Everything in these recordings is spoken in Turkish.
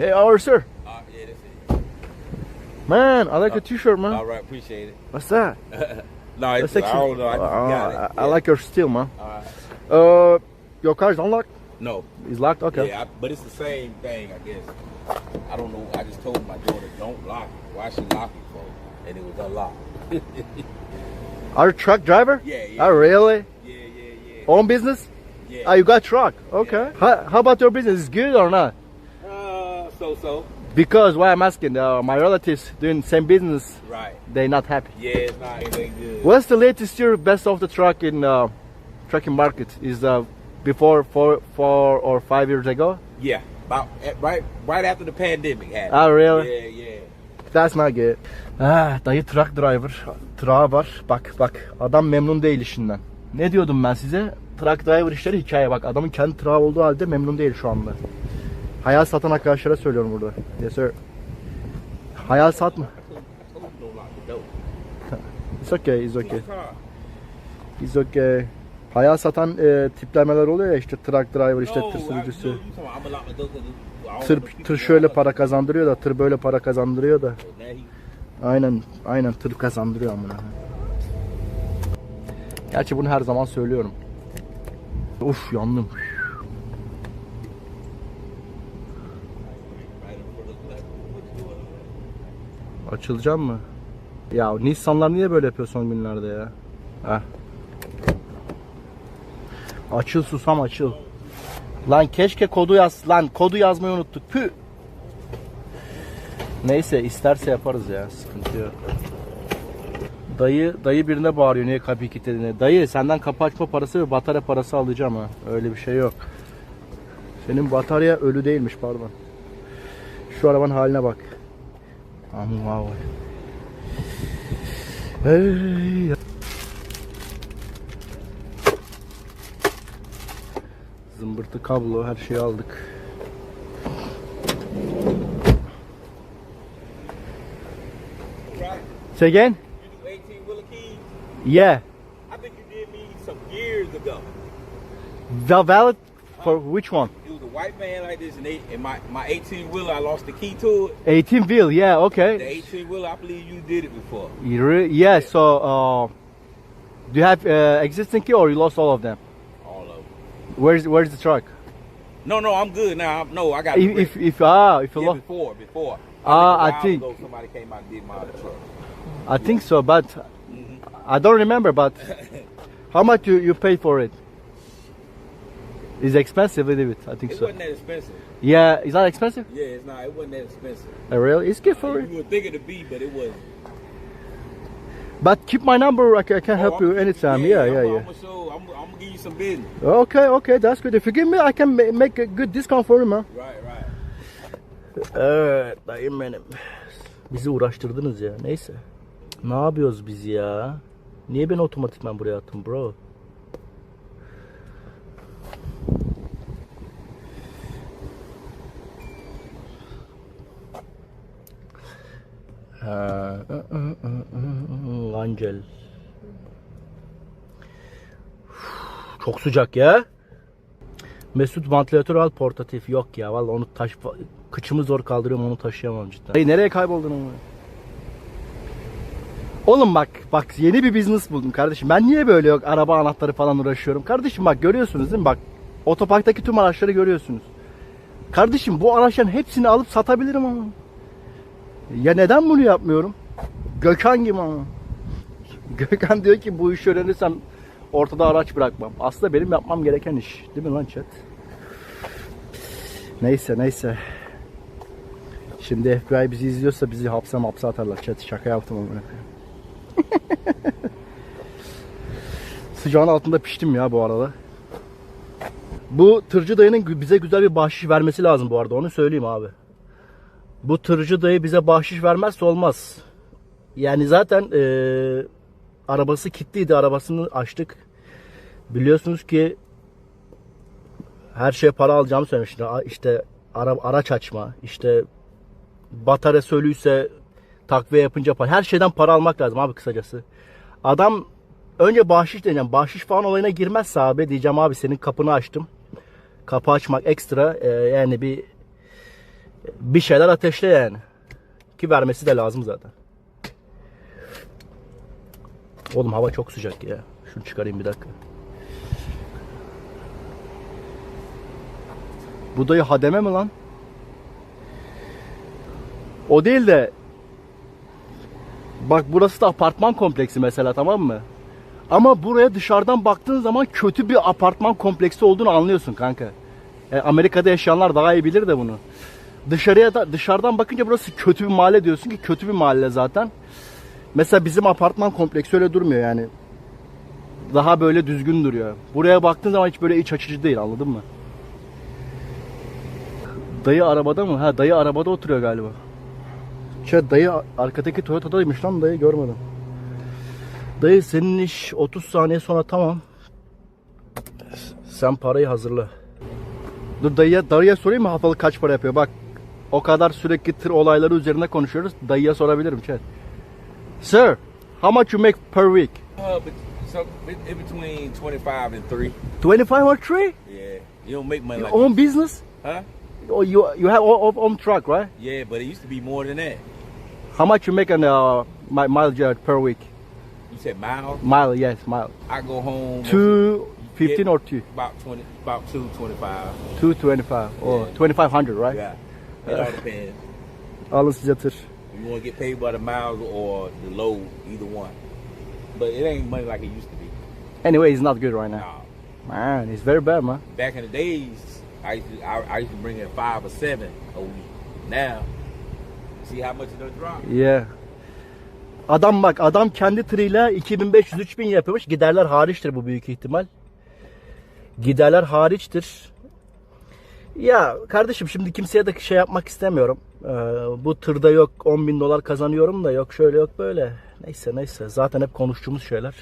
Hey, you, sir? Uh, yeah, that's it. Man, I like your t-shirt, man. All right, appreciate it. What's that? No, it's, That's I don't know. I Uh, got it. I, I like your steel, man. All right. Uh, your car's unlocked? No. It's locked? Okay. Yeah, I, but it's the same thing, I guess. I don't know. I just told my daughter, don't lock it. Why she lock it for? And it was unlocked. A truck driver? Yeah, yeah. Oh, really? yeah, yeah, yeah. Own business? yeah. Ah, you got truck. Okay. How, how about your business? Is good or not? So so. Because why I'm asking, uh, my relatives doing same business, Right. they not happy. Yeah, it's not anything good. What's the latest year best of the truck in uh, trucking market? Is uh, before four, four or five years ago? Yeah. About eh, right right after the pandemic happened. Ah, really? Yeah, yeah. That's not good. Ah, dayı truck driver. Trağı var. Bak bak. Adam memnun değil işinden. Ne diyordum ben size? Truck driver işleri hikaye bak. Adamın kendi trağı olduğu halde memnun değil şu anda. Hayal satan arkadaşlara söylüyorum burada. Yes sir. Hayal satma. It's okay, it's okay. It's okay. Hayal satan e, tiplemeler oluyor ya işte truck driver işte tır sürücüsü. Tır, tır şöyle para kazandırıyor da tır böyle para kazandırıyor da. Aynen aynen tır kazandırıyor amına. Gerçi bunu her zaman söylüyorum. Uf yandım. right in front of like, what you doing? Açılacağım mı? Ya Nissan'lar niye böyle yapıyor son günlerde ya? Heh. Açıl susam açıl. Lan keşke kodu yaz. Lan kodu yazmayı unuttuk. Pü. Neyse isterse yaparız ya. Sıkıntı yok. Dayı dayı birine bağırıyor niye kapıyı kilitlediğine. Dayı senden kapı açma parası ve batarya parası alacağım ha. Öyle bir şey yok. Senin batarya ölü değilmiş pardon. Şu arabanın haline bak. Aman vay. Hey. Zımbırtı kablo her şeyi aldık. Say again? You do 18 wheeler keys? Yeah. I think you did me some years ago. The valid for which one? It was a white man like this, and, they, and my, my 18 wheeler, I lost the key to it. 18 wheel. Yeah, okay. The 18 wheeler, I believe you did it before. You really, Yeah, so uh, do you have uh, existing key or you lost all of them? All of them. Where's where's the truck? No, no, I'm good now. I'm, no, I got If if, if ah if you yeah, lost, before, before. Ah, I a while think- ago, somebody came out and did my truck. I think so, but I don't remember. But how much you you pay for it? It's expensive, isn't it? I think It so. wasn't that expensive. Yeah, is that expensive? Yeah, it's not. It wasn't that expensive. Uh, really? It's good for it. You would think it'd be, but it wasn't. But keep my number. I can, I can help Oh, you I'm- anytime. Yeah, yeah, I'm, yeah. I'm show. I'm, I'm gonna give you some business. Okay, okay, that's good. If you give me, I can ma- make a good discount for you, man. Right, right. Evet, dayım benim. Bizi uğraştırdınız ya. Neyse. Ne yapıyoruz biz ya? Niye beni otomatikman buraya attın bro? Ha, ı, ı, ı, ı, ı, Angel. Çok sıcak ya. Mesut vantilatör al portatif. Yok ya vallahi onu taş kıçımı zor kaldırıyorum onu taşıyamam cidden. Hey, nereye kayboldun ama? Oğlum bak bak yeni bir business buldum kardeşim. Ben niye böyle yok araba anahtarı falan uğraşıyorum? Kardeşim bak görüyorsunuz değil mi? Bak otoparktaki tüm araçları görüyorsunuz. Kardeşim bu araçların hepsini alıp satabilirim ama. Ya neden bunu yapmıyorum? Gökhan gibi ama. Gökhan diyor ki bu işi öğrenirsem ortada araç bırakmam. Aslında benim yapmam gereken iş. Değil mi lan chat? Neyse neyse. Şimdi FBI bizi izliyorsa bizi hapse hapse atarlar chat. Şaka yaptım ama. Sıcağın altında piştim ya bu arada. Bu tırcı dayının bize güzel bir bahşiş vermesi lazım bu arada onu söyleyeyim abi. Bu tırcı dayı bize bahşiş vermezse olmaz. Yani zaten eee, arabası kilitliydi arabasını açtık. Biliyorsunuz ki her şeye para alacağımı söylemişti. İşte ara, araç açma, işte batarya söylüyse takviye yapınca para. Her şeyden para almak lazım abi kısacası. Adam önce bahşiş diyeceğim. Bahşiş falan olayına girmezse abi diyeceğim abi senin kapını açtım. Kapı açmak ekstra e, yani bir Bir şeyler ateşle yani. Ki vermesi de lazım zaten. Oğlum hava çok sıcak ya. Şunu çıkarayım bir dakika. Bu dayı hademe mi lan? O değil de Bak burası da apartman kompleksi mesela tamam mı? Ama buraya dışarıdan baktığın zaman kötü bir apartman kompleksi olduğunu anlıyorsun kanka. Yani Amerika'da yaşayanlar daha iyi bilir de bunu. Dışarıya da dışarıdan bakınca burası kötü bir mahalle diyorsun ki kötü bir mahalle zaten. Mesela bizim apartman kompleksi öyle durmuyor yani. Daha böyle düzgün duruyor. Buraya baktığın zaman hiç böyle iç açıcı değil anladın mı? Dayı arabada mı? Ha dayı arabada oturuyor galiba. Şey dayı arkadaki Toyota'daymış lan dayı görmedim. Dayı senin iş 30 saniye sonra tamam. Sen parayı hazırla. Dur dayıya, dayıya sorayım mı haftalık kaç para yapıyor? Bak o kadar sürekli tır olayları üzerinde konuşuyoruz. Dayıya sorabilirim chat. Sir, how much you make per week? Uh, but so in between 25 and 3. 25 or 3? Yeah. You don't make money like Own business? Huh? Oh, you you have own, own truck, right? Yeah, but it used to be more than that. How much you make on uh, mi- mileage uh, per week? You said miles? Mile, yes, mile. I go home Two fifteen or two? about 20 about 225. Two twenty-five or Yeah. twenty-five hundred, right? Yeah. It all depends. Alın size tır. You want to get paid by the miles or the load, either one. But it ain't money like it used to be. Anyway, it's not good right now. Nah. Man, it's very bad, man. Back in the days, I used to, I, I used to bring in five or seven a week. Now, see how much it done dropped? Yeah. Adam bak adam kendi tırıyla 2500-3000 yapıyormuş. Giderler hariçtir bu büyük ihtimal. Giderler hariçtir. Ya kardeşim şimdi kimseye de şey yapmak istemiyorum. Ee, bu tırda yok 10 bin dolar kazanıyorum da yok şöyle yok böyle. Neyse neyse zaten hep konuştuğumuz şeyler.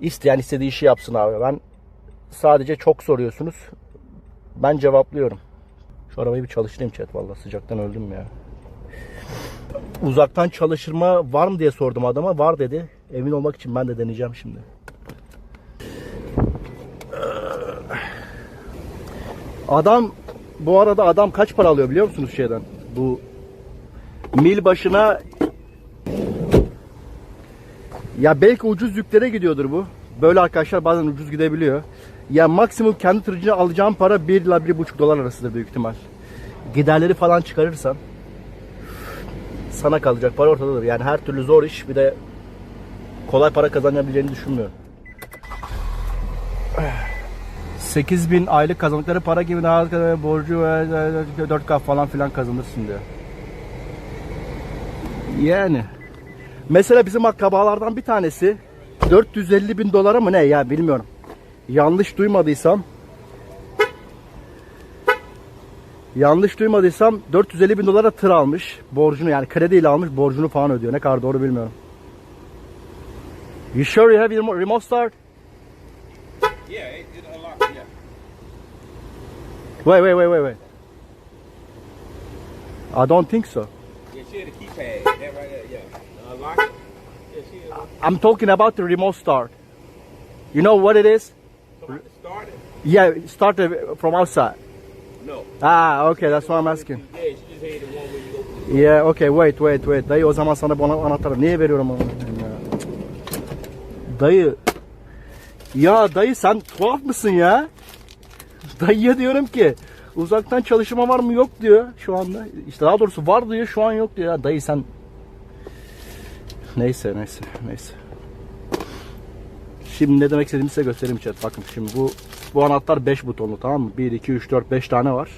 İsteyen istediği işi yapsın abi. Ben sadece çok soruyorsunuz. Ben cevaplıyorum. Şu arabayı bir çalıştırayım chat vallahi sıcaktan öldüm ya. Uzaktan çalıştırma var mı diye sordum adama. Var dedi. Emin olmak için ben de deneyeceğim şimdi. Adam bu arada adam kaç para alıyor biliyor musunuz şeyden? Bu mil başına ya belki ucuz yüklere gidiyordur bu. Böyle arkadaşlar bazen ucuz gidebiliyor. Ya maksimum kendi tırcına alacağım para 1 ile 1,5 dolar arasıdır büyük ihtimal. Giderleri falan çıkarırsan sana kalacak para ortadadır. Yani her türlü zor iş bir de kolay para kazanabileceğini düşünmüyorum. 8000 aylık kazandıkları para gibi daha kadar borcu ve 4K falan filan kazanırsın diyor. Yani. Mesela bizim akrabalardan bir tanesi 450 bin dolara mı ne ya bilmiyorum. Yanlış duymadıysam Yanlış duymadıysam 450 bin dolara tır almış. Borcunu yani krediyle almış borcunu falan ödüyor. Ne kadar doğru bilmiyorum. You sure you have your remote start? Yeah, it, it unlocked. Yeah. Wait, wait, wait, wait, wait. I don't think so. Yeah, she had a keypad. That right there. Yeah. Unlock it. Yeah, she had. I'm talking about the remote start. You know what it is? So I started. Yeah, start it from outside. No. Ah, okay, that's what I'm asking. Yeah, it. Okay, wait, wait, wait. Dayı o zaman sana bu ana- anahtarı niye veriyorum onu? Dayı. Ya dayı sen tuhaf mısın ya? Dayıya diyorum ki uzaktan çalışma var mı yok diyor şu anda. İşte daha doğrusu var diyor şu an yok diyor. Ya dayı sen Neyse neyse neyse. Şimdi ne demek istediğimi size göstereyim chat. Bakın şimdi bu bu anahtar 5 butonlu tamam mı? 1 2 3 4 5 tane var.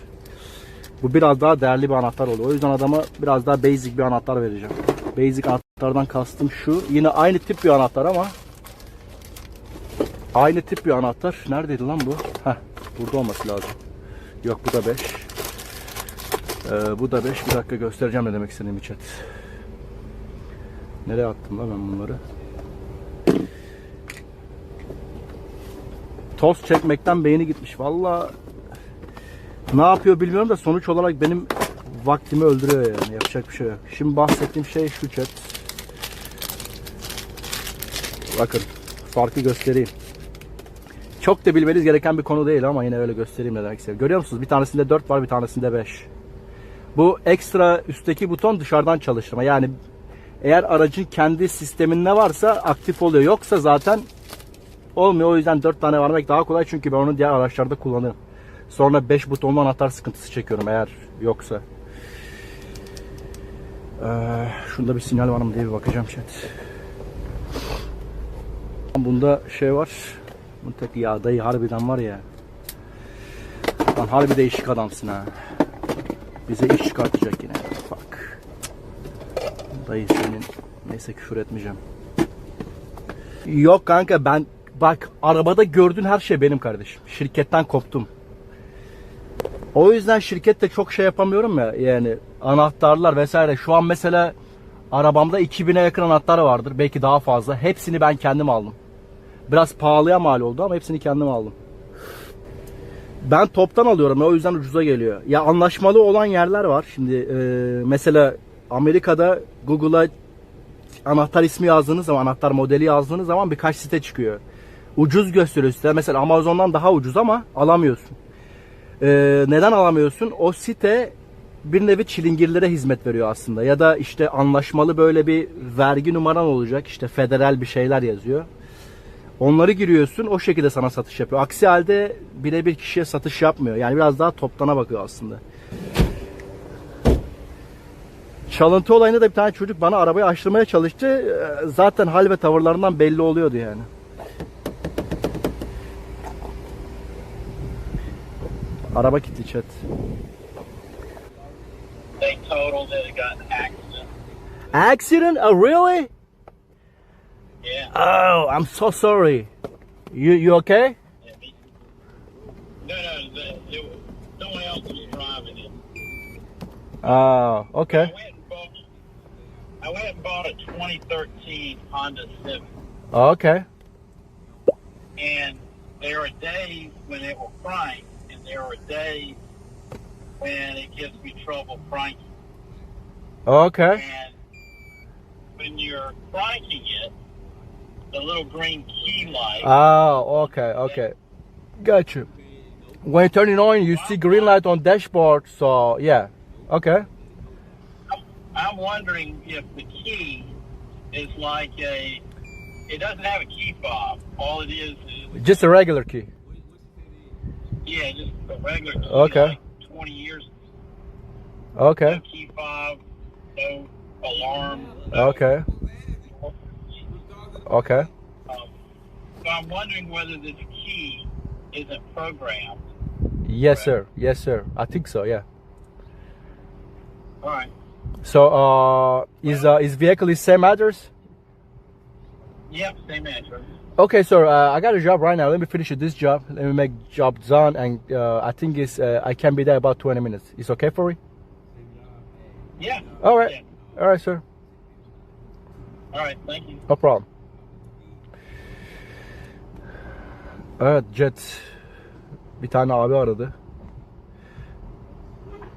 Bu biraz daha değerli bir anahtar oluyor. O yüzden adama biraz daha basic bir anahtar vereceğim. Basic anahtardan kastım şu. Yine aynı tip bir anahtar ama aynı tip bir anahtar. Neredeydi lan bu? Heh, burada olması lazım. Yok bu da 5. Ee, bu da 5. Bir dakika göstereceğim ne demek istediğimi chat. Nereye attım lan ben bunları? Toz çekmekten beyni gitmiş. Valla ne yapıyor bilmiyorum da sonuç olarak benim vaktimi öldürüyor yani. Yapacak bir şey yok. Şimdi bahsettiğim şey şu chat. Bakın farkı göstereyim. Çok da bilmeniz gereken bir konu değil ama yine öyle göstereyim ne demek istiyorum. Görüyor musunuz? Bir tanesinde 4 var, bir tanesinde 5. Bu ekstra üstteki buton dışarıdan çalıştırma. Yani eğer aracın kendi sisteminde varsa aktif oluyor. Yoksa zaten olmuyor. O yüzden 4 tane vermek daha kolay. Çünkü ben onu diğer araçlarda kullanırım. Sonra 5 butonlu anahtar sıkıntısı çekiyorum eğer yoksa. Ee, şunda bir sinyal var mı diye bir bakacağım chat. Bunda şey var. Bu tek ya dayı harbiden var ya. Lan harbi değişik adamsın ha. Bize iş çıkartacak yine. Bak. Dayı senin. Neyse küfür etmeyeceğim. Yok kanka ben bak arabada gördüğün her şey benim kardeşim. Şirketten koptum. O yüzden şirkette çok şey yapamıyorum ya yani anahtarlar vesaire. Şu an mesela arabamda 2000'e yakın anahtar vardır. Belki daha fazla. Hepsini ben kendim aldım. Biraz pahalıya mal oldu ama hepsini kendim aldım. Ben toptan alıyorum o yüzden ucuza geliyor. Ya anlaşmalı olan yerler var. Şimdi e, mesela Amerika'da Google'a anahtar ismi yazdığınız zaman, anahtar modeli yazdığınız zaman birkaç site çıkıyor. Ucuz gösteriyor size. Mesela Amazon'dan daha ucuz ama alamıyorsun. Ee, neden alamıyorsun? O site bir nevi çilingirlere hizmet veriyor aslında. Ya da işte anlaşmalı böyle bir vergi numaran olacak. İşte federal bir şeyler yazıyor. Onları giriyorsun o şekilde sana satış yapıyor. Aksi halde birebir kişiye satış yapmıyor. Yani biraz daha toptana bakıyor aslında. Çalıntı olayında da bir tane çocuk bana arabayı açtırmaya çalıştı. Ee, Zaten hal ve tavırlarından belli oluyordu yani. Araba kilitli chat. they totaled it. Got an accident. Accident? Oh really? Yeah. Oh, I'm so sorry. You you okay? yeah me- no, no, the, it someone else was driving it. Ah, I okay. went bought, I went and bought a 2013 Honda Civic, Oh, Okay. and there are days when it will crank, and there are days when it gives me trouble cranking. Okay. And when you're cranking it, the little green key light. Ah, okay, okay. Got you. When you turn it on, you see green light on dashboard. So yeah, okay. I'm wondering if the key is like a. It doesn't have a key fob. All it is is Just a regular key. yeah, just a regular key. Okay. Like Twenty years, Okay. no key fob, no alarm. no- Okay. Okay. Um, so I'm wondering whether this key isn't programmed. Yes, sir. Yes, sir. I think so. Yeah. All right. So uh, is uh, is vehicle is same address? Yep, same address. Okay, sir. Uh, I got a job right now. Let me finish this job. Let me make job done, and uh, I think it's uh, I can be there about 20 minutes. It's okay for you? Yeah. All right. Yeah. All right, sir. All right. Thank you. No problem. Evet Jet bir tane abi aradı.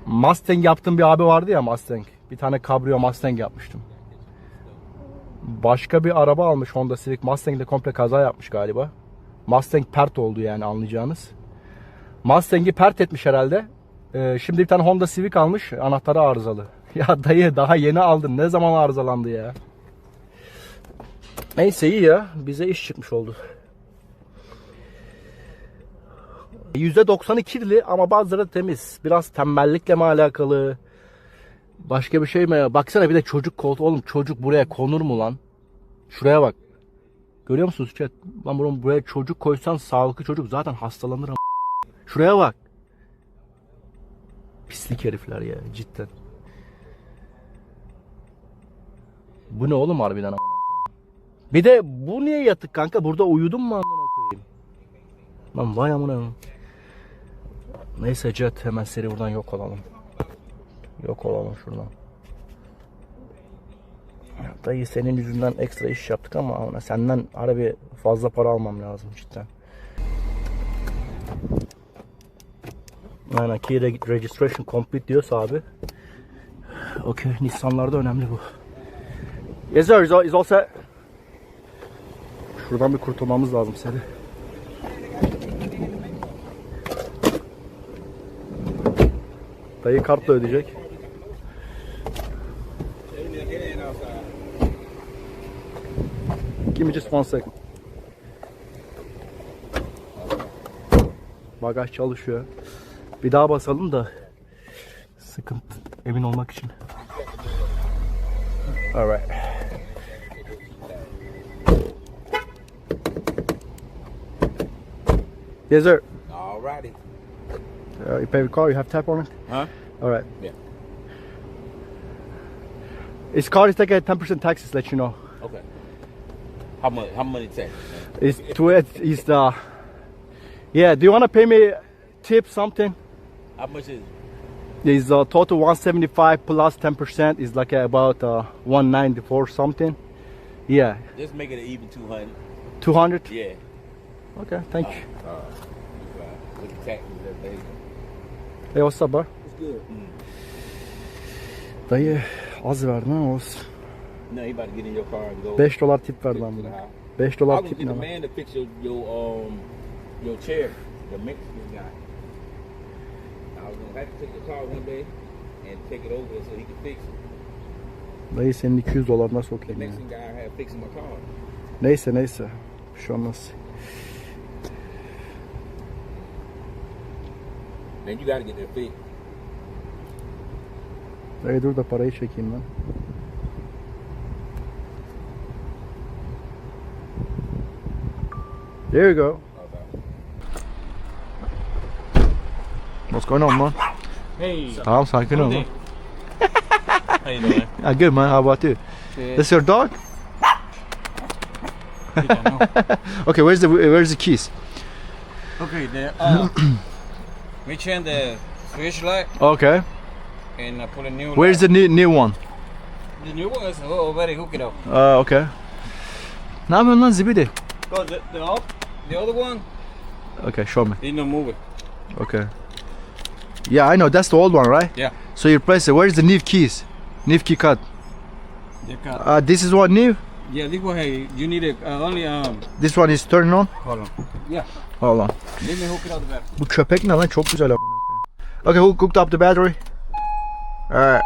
Mustang yaptığım bir abi vardı ya Mustang. Bir tane Cabrio Mustang yapmıştım. Başka bir araba almış Honda Civic. Mustang'de komple kaza yapmış galiba. Mustang pert oldu yani anlayacağınız. Mustang'i pert etmiş herhalde. Ee, şimdi bir tane Honda Civic almış. Anahtarı arızalı. Ya dayı daha yeni aldın. Ne zaman arızalandı ya? Neyse iyi ya. Bize iş çıkmış oldu. %90'ı kirli ama bazıları temiz. Biraz tembellikle mi alakalı? Başka bir şey mi? Baksana bir de çocuk koltuğu. Oğlum çocuk buraya konur mu lan? Şuraya bak. Görüyor musunuz chat? Lan bunu buraya çocuk koysan sağlıklı çocuk zaten hastalanır ama. Şuraya bak. Pislik herifler ya cidden. Bu ne oğlum harbiden koyayım. Bir de bu niye yatık kanka? Burada uyudun mu amına koyayım? Lan vay amına. Neyse Cet hemen seri buradan yok olalım. Yok olalım şuradan. Dayı senin yüzünden ekstra iş yaptık ama senden harbi fazla para almam lazım cidden. Aynen key reg- registration complete diyorsa abi. Okey Nissan'larda önemli bu. Yes sir, is all set. Şuradan bir kurtulmamız lazım seni. Dayı kartla ödeyecek. Give me just one second. Bagaj çalışıyor. Bir daha basalım da sıkıntı emin olmak için. Alright. Yes sir. Alrighty. Uh, you pay with card, you have tap on it? Huh? Alright. Yeah. His card is like a 10% taxes, let you know. Okay. How much? How much it take? It's to it is the Yeah, do you wanna pay me tip something? How much is it? Is uh, total 175 plus 10% is like about uh, 194 something. Yeah, Just make it an even two hundred. 200. Yeah. Okay, thank you. Uh, with the taxes everything. Hey, what's up, bro? It's good. Dayı az verdin ama olsun. No, you about to get in your car and go. 5 dolar tip verdi lan the buna. house. 5 I dolar was tip ne the lan? man to fix your your um your chair, the Mexican guy. I was gonna have to take the car one day and take it over so he could fix it. Dayı senin 200 dolarına The sokayım ya. Neyse neyse. Bir şey olmaz. Man, you gotta get that fixed. Dayı dur da parayı çekeyim ben. There you go. What's going on man? Hey, Tamam sakin ol. lan. how you doing? Ah, good man, how about you? This your dog? Okay, where's the where's the keys? okay, there. Uh, we change the switch light Okay. and I put a new. Where's the new new one? the new one? Is already hooked up. Uh, okay. Ne yapıyorsun lan zibidi? Cause the the, op- the other one Okay, show me. did not move it. Okay. Yeah, I know. That's the old one, right? Yeah. So you replace it. Where's the new keys? New key cut. You got, Uh, this is what new. Yeah, this one. Hey, you need it uh, only um. This one is turning on. Hold on. Yeah, Hold on. let me hook it up the back. Bu köpek ne lan? Çok güzel amına koyayım. Okay, who cooked up the battery? Alright.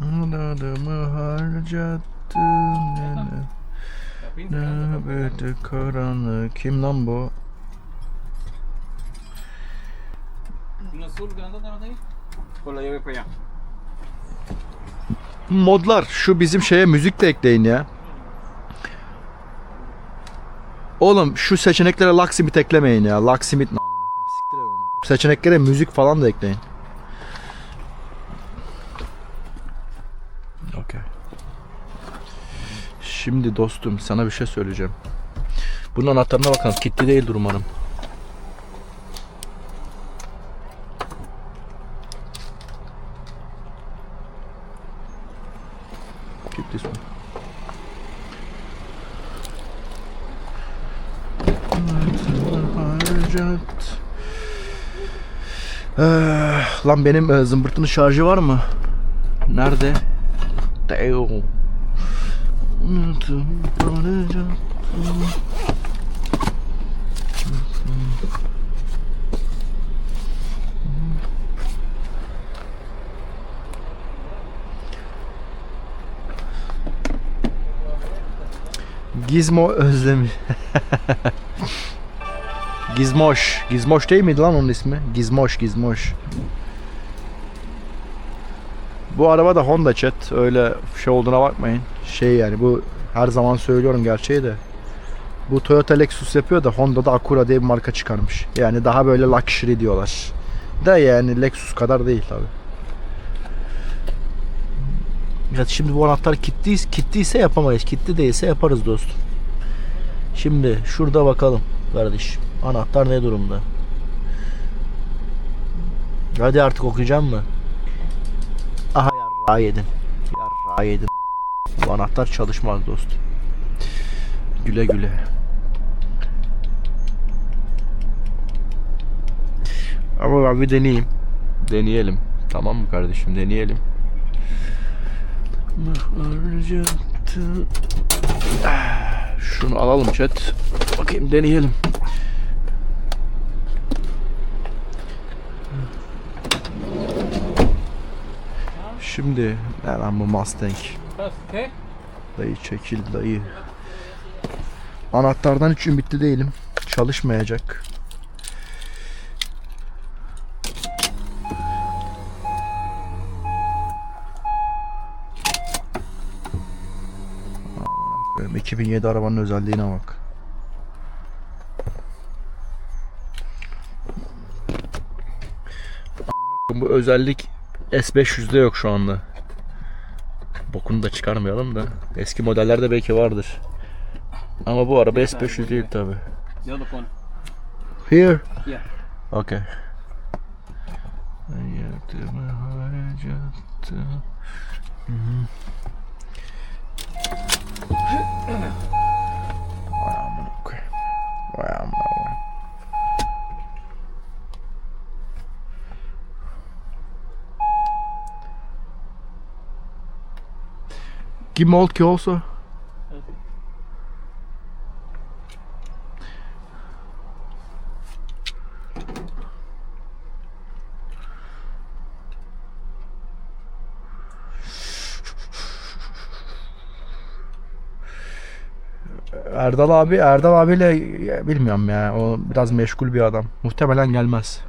Anadımı harcattın nene. Nöbeti karanlık. Kim lan bu? Una azul grande Modlar şu bizim şeye müzik de ekleyin ya. Oğlum şu seçeneklere Locksmith eklemeyin ya. Locksmith. Seçeneklere müzik falan da ekleyin. Okey. Şimdi dostum sana bir şey söyleyeceğim. Bunun anahtarına bakalım. Kilitli değildir umarım. This one. Eh, lan benim e, zımbırtının şarjı var mı? Nerede? Damn. Gizmo özlemiş. Gizmoş. Gizmoş değil miydi lan onun ismi? Gizmoş, Gizmoş. Bu araba da Honda chat. Öyle şey olduğuna bakmayın. Şey yani bu her zaman söylüyorum gerçeği de. Bu Toyota Lexus yapıyor da Honda da Acura diye bir marka çıkarmış. Yani daha böyle luxury diyorlar. Da yani Lexus kadar değil tabi. Ya şimdi bu anahtar kilitli, kilitliyse yapamayız. Kilitli değilse yaparız dostum. Şimdi şurada bakalım kardeşim. Anahtar ne durumda? Hadi artık okuyacağım mı? Aha yarrağı yedin. Yarrağı yedin. Bu anahtar çalışmaz dostum. Güle güle. Ama ben bir deneyeyim. Deneyelim. Tamam mı kardeşim? Deneyelim. Şunu alalım chat. Bakayım deneyelim. Şimdi hemen bu Mustang. Dayı çekil dayı. Anahtardan hiç ümitli değilim. Çalışmayacak. 2007 arabanın özelliğine bak. Bu özellik S500'de yok şu anda. Bokunu da çıkarmayalım da. Eski modellerde belki vardır. Ama bu araba S500 değil tabi. Here. Yeah. Okay. Harcattım. Hı hı. Vay amına koyayım. Vay amına koyayım. Give me old key also. Erdal abi, Erdal abiyle bilmiyorum ya. O biraz meşgul bir adam. Muhtemelen gelmez.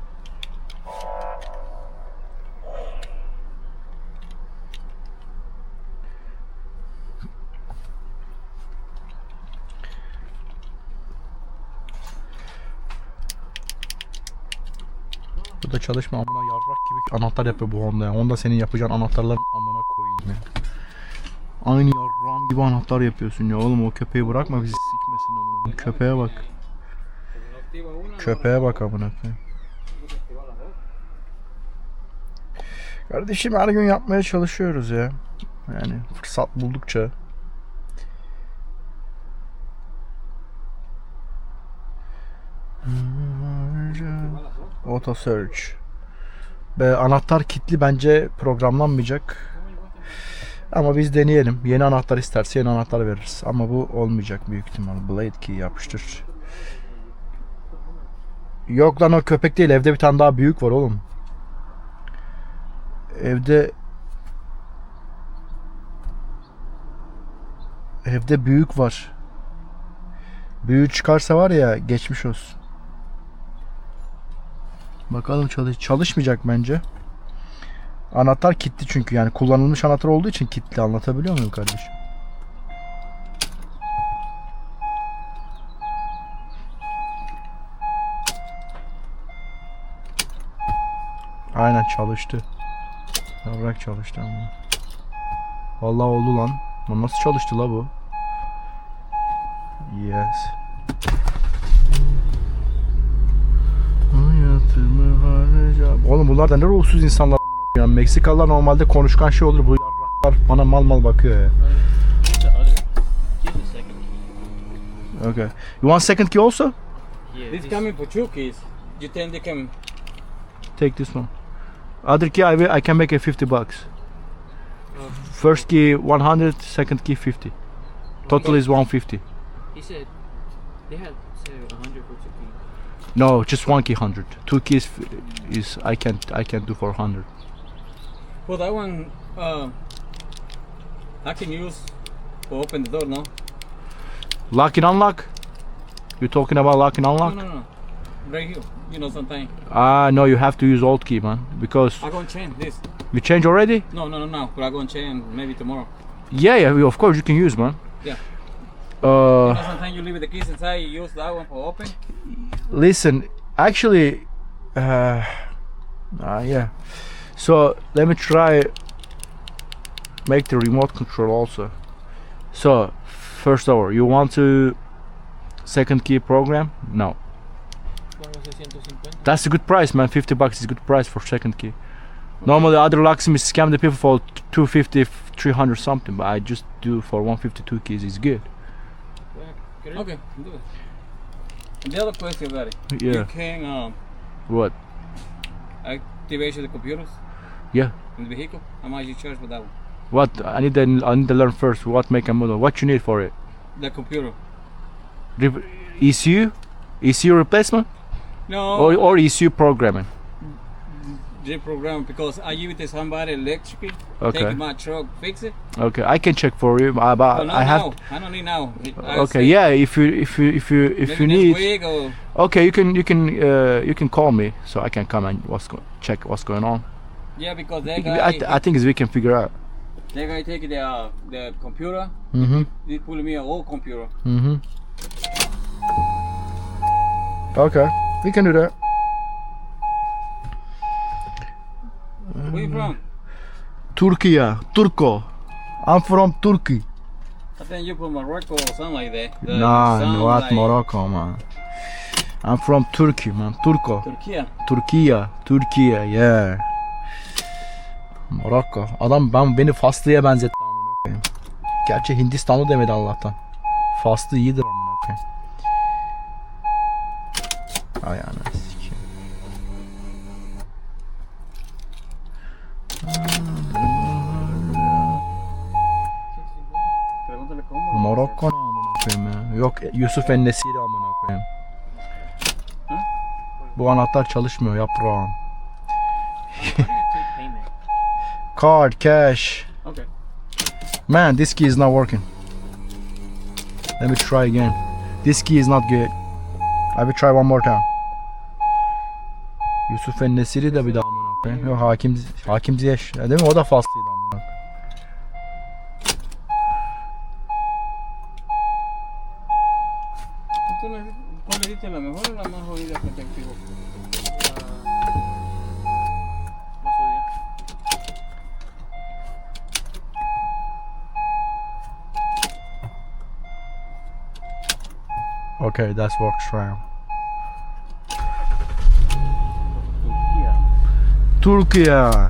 Bu da çalışma amına yarrak gibi anahtar yapıyor bu Honda ya. Honda senin yapacağın anahtarların amına koyayım ya. Aynı yarrağım gibi anahtar yapıyorsun ya oğlum o köpeği bırakma bizi sikmesin amına. Köpeğe bak. Köpeğe bak amına. Kardeşim her gün yapmaya çalışıyoruz ya. Yani fırsat buldukça. Auto search. Ve anahtar kilitli bence programlanmayacak. Ama biz deneyelim. Yeni anahtar isterse yeni anahtar veririz. Ama bu olmayacak büyük ihtimal. Blade key yapıştır. Yok lan o köpek değil. Evde bir tane daha büyük var oğlum. Evde Evde büyük var. Büyüğü çıkarsa var ya geçmiş olsun. Bakalım çalış çalışmayacak bence. Anahtar kilitli çünkü yani kullanılmış anahtar olduğu için kilitli anlatabiliyor muyum kardeşim? Aynen çalıştı. Bırak çalıştı ama. Vallahi oldu lan. Bu nasıl çalıştı la bu? Yes. Hayatımı harcam. Oğlum bunlar da ne ruhsuz insanlar koyayım. Meksikalılar normalde konuşkan şey olur. Bu yarraklar bana mal mal bakıyor ya. Okay. You want second key also? Yeah. This coming for two keys. You think they can? Take this one. Other key I, will, I can make a 50 bucks. First key 100, second key 50. Total is 150. He said they had say 100 for two keys. No, just one key 100. Two keys is I can I can do for 100. Well, that one. Uh, I can use to open the door. No. Lock and unlock? You're talking about lock and unlock? no, no. no. Right here. You know something. Ah, no, you have to use old key, man, because I'm gonna change this. you change already. No, no, no, no. But I gonna change maybe tomorrow. Yeah, yeah, of course you can use, man. Yeah. Uh, You know, sometimes you leave the keys inside. You use that one for open. listen, actually, uh, uh, yeah. So let me try make the remote control also. So first of all, you want to second key program? No, that's a good price, man. Fifty bucks is a good price for second key. Normally, other locksmiths scam the people for 250, 300 something, but I just do for 152 keys. is good. Okay, do it. And the other question, buddy. Yeah. You can um, What? activate the computers. Yeah. In the vehicle. How much you charge for that one? What? I need to I need to learn first. What make and model? What you need for it? The computer. Re- ECU, ECU replacement, No. or or ECU programming. reprogram because I give it to somebody electric. Okay. Take my truck, fix it. Okay, I can check for you, but I have. now. I don't need now. I Okay, yeah. If you if you if you if maybe you need, okay, you can you can uh, you can call me so I can come and what's go- check what's going on. Yeah, because that I, guy, th- I think we can figure out. that guy take the uh, the computer. Mm-hmm. He pull me an old computer. Mm-hmm. Okay, we can do that. Where you from? Turkey, Turco. I'm from Turkey. I think you from Morocco or something like that. The Nah, not like Morocco, man. I'm from Turkey, man. Turco. Turkey. Türkiye, Türkiye, yeah. Morocco. Adam ben beni Faslı'ya benzetti amına koyayım. Gerçi Hindistanlı demedi Allah'tan. Faslı iyidir amına koyayım. Ay anasını Morocco ne amına koyayım ya. Yok Yusuf Ennesiri amına koyayım. Bu anahtar çalışmıyor yaprağım. Card, cash. Okay. Man, this key is not working. Let me try again. This key is not good. I will try one more time. Yusuf en Nesiri de bir daha amına koyayım. Yok Hakim Hakim Ziyech. Değil mi? O da faslıydı Okay, that's works fine. Turquía. Türkiye.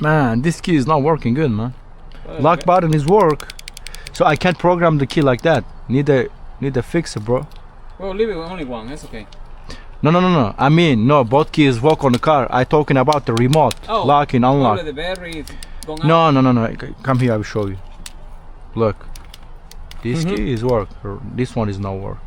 Man, this key is not working good, man. Lock button is work, so I can't program the key like that. Need a need a fixer, bro. Well, leave it with only one. That's okay. No, no, no, no. I mean, no. Both keys work on the car. I talking about the remote, Oh. locking, unlock. Probably the battery is out. No, no, no, no. Come here. I will show you. Look, this Mhm. key is work. or This one is not work.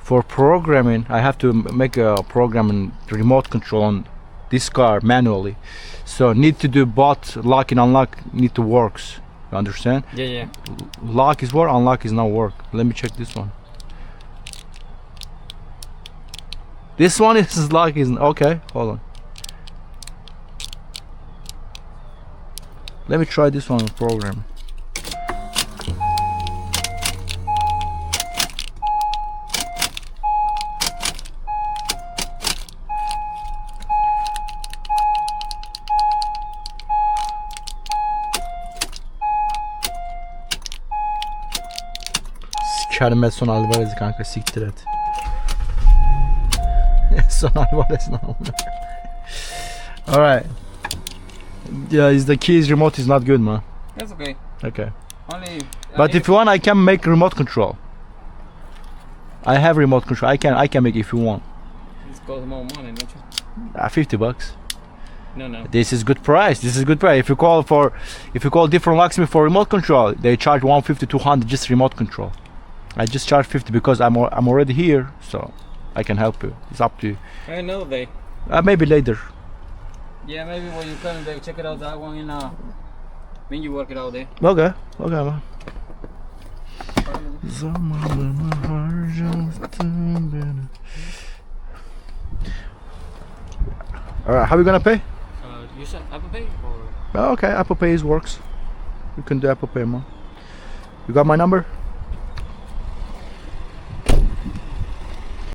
For programming, I have to make a programming remote control on this car manually. So need to do both lock and unlock need to works. You understand? Yeah, yeah. Lock is work, unlock is not work. Let me check this one. This one is lock is okay. Hold on. Let me try this one program. Sikerim Edson Alvarez'i kanka siktir et. Edson Alvarez ne amına. Alright. Yeah, is the keys remote is not good man. That's okay. Okay. Only. But if you want I can make remote control. I have remote control. I can I can make if you want. This costs more money, don't you? Uh, 50 bucks. No, no. This is good price. This is good price. If you call for if you call different locksmith for remote control, they charge 150 200 just remote control. I just charge 50 because I'm I'm already here, so I can help you. It's up to you. Another day. Uh, maybe later. Yeah, maybe when you come there, check it out that one in uh. When you work it out there. Okay. Okay man. Beni. Alright, how are we gonna pay? Uh, you said Apple Pay or Oh, okay, Apple Pay works. You can do Apple Pay, man. You got my number?